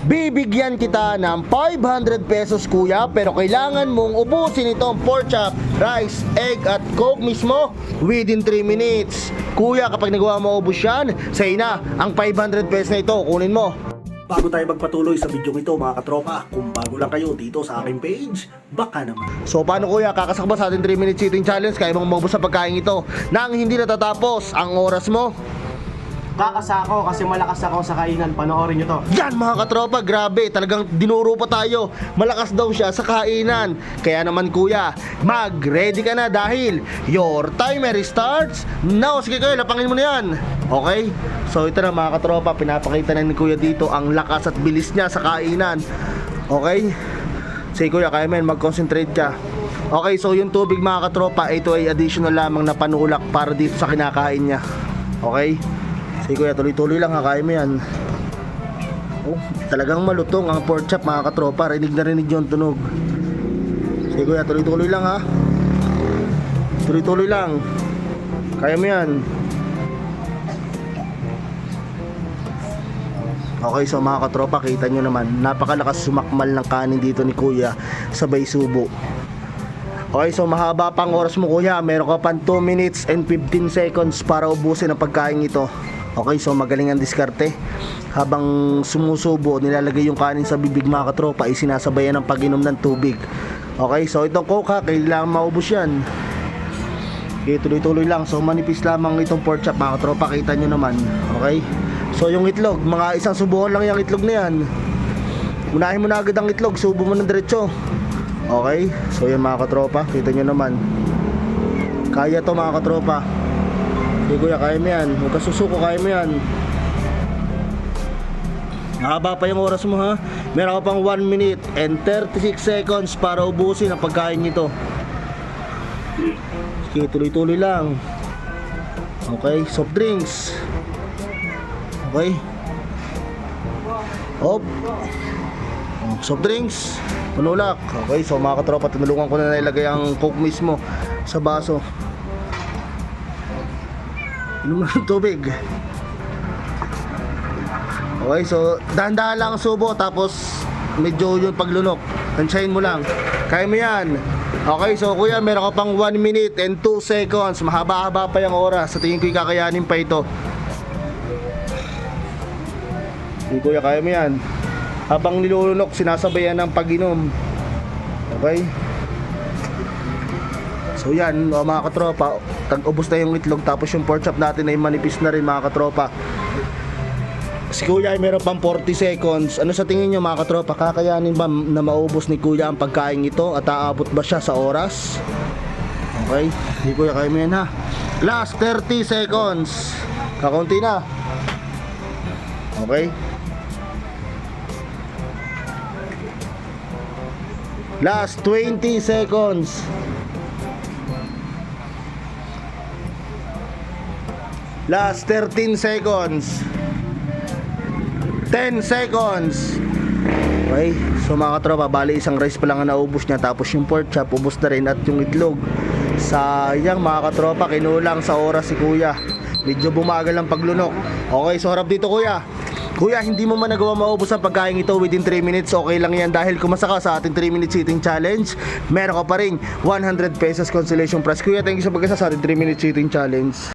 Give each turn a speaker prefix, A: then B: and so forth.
A: Bibigyan kita ng 500 pesos kuya pero kailangan mong ubusin itong pork chop, rice, egg at coke mismo within 3 minutes. Kuya kapag nagawa mo ubus yan, say na, ang 500 pesos na ito kunin mo.
B: Bago tayo magpatuloy sa video ito mga katropa, kung bago lang kayo dito sa aking page, baka naman.
A: So paano kuya, kakasak ba sa ating 3 minute eating challenge? Kaya mong maubos sa pagkain ito nang hindi natatapos ang oras mo?
C: Kakasa ako kasi malakas ako sa kainan. Panoorin nyo to.
A: Yan mga katropa, grabe, talagang dinuro pa tayo. Malakas daw siya sa kainan. Kaya naman kuya, mag-ready ka na dahil your timer starts now. Sige kuya, lapangin mo na yan. Okay? So ito na mga katropa, pinapakita na ni kuya dito ang lakas at bilis niya sa kainan. Okay? Sige kuya, kaya men, mag-concentrate ka. Okay, so yung tubig mga katropa, ito ay additional lamang na panulak para dito sa kinakain niya. Okay? Sige kuya, tuloy-tuloy lang ha, kaya mo yan. Oh, talagang malutong ang pork chop mga katropa. Rinig na rinig yung tunog. Sige kuya, tuloy-tuloy lang ha. Tuloy-tuloy lang. Kaya mo yan. Okay, so mga katropa, kita nyo naman, napakalakas sumakmal ng kanin dito ni kuya sabay subo. Okay, so mahaba pang oras mo kuya. Meron ka pang 2 minutes and 15 seconds para ubusin ang pagkain ito. Okay, so magaling ang diskarte. Habang sumusubo, nilalagay yung kanin sa bibig mga katropa, ay sinasabayan ng pag-inom ng tubig. Okay, so itong coke ha, kailangan maubos yan. Okay, tuloy-tuloy lang. So manipis lamang itong pork chop mga katropa, kita nyo naman. Okay? So yung itlog, mga isang subuhan lang yung itlog na yan. Unahin mo na agad ang itlog, subo mo ng diretso. Okay? So yan mga katropa, kita nyo naman. Kaya to mga katropa. Sige kuya, kaya mo yan. Huwag ka susuko, kaya mo yan. Mahaba pa yung oras mo ha. Meron ka pang 1 minute and 36 seconds para ubusin ang pagkain nito. Sige, tuloy-tuloy lang. Okay, soft drinks. Okay. Hop. Soft drinks. Panulak. Okay, so mga katropa, tinulungan ko na nailagay ang coke mismo sa baso. Inom ng tubig. Okay, so dahan-dahan lang ang subo tapos medyo yung paglunok. Tansyahin mo lang. Kaya mo yan. Okay, so kuya, meron ka pang 1 minute and 2 seconds. Mahaba-haba pa yung oras. Sa tingin ko kakayanin pa ito. Hindi kuya, kaya mo yan. Habang nilulunok, sinasabayan ng pag-inom. Okay? So yan, oh, mga katropa, tag-ubos na yung itlog tapos yung pork chop natin ay manipis na rin mga katropa. Si Kuya ay meron pang 40 seconds. Ano sa tingin nyo mga katropa, kakayanin ba na maubos ni Kuya ang pagkain ito at aabot ba siya sa oras? Okay, hindi Kuya kaya mo yan ha. Last 30 seconds. Kakaunti na. Okay. Last 20 seconds. Last 13 seconds. 10 seconds. Okay, so mga katropa, bali isang rice pa lang ang naubos niya tapos yung pork chop ubos na rin at yung itlog. Sayang mga katropa, kinulang sa oras si kuya. Medyo bumagal ang paglunok. Okay, so harap dito kuya. Kuya, hindi mo man nagawa maubos ang pagkain ito within 3 minutes, okay lang yan dahil kumasa ka sa ating 3 minutes eating challenge, meron ka pa rin 100 pesos consolation prize. Kuya, thank you sa pagkasa sa ating 3 minutes eating challenge.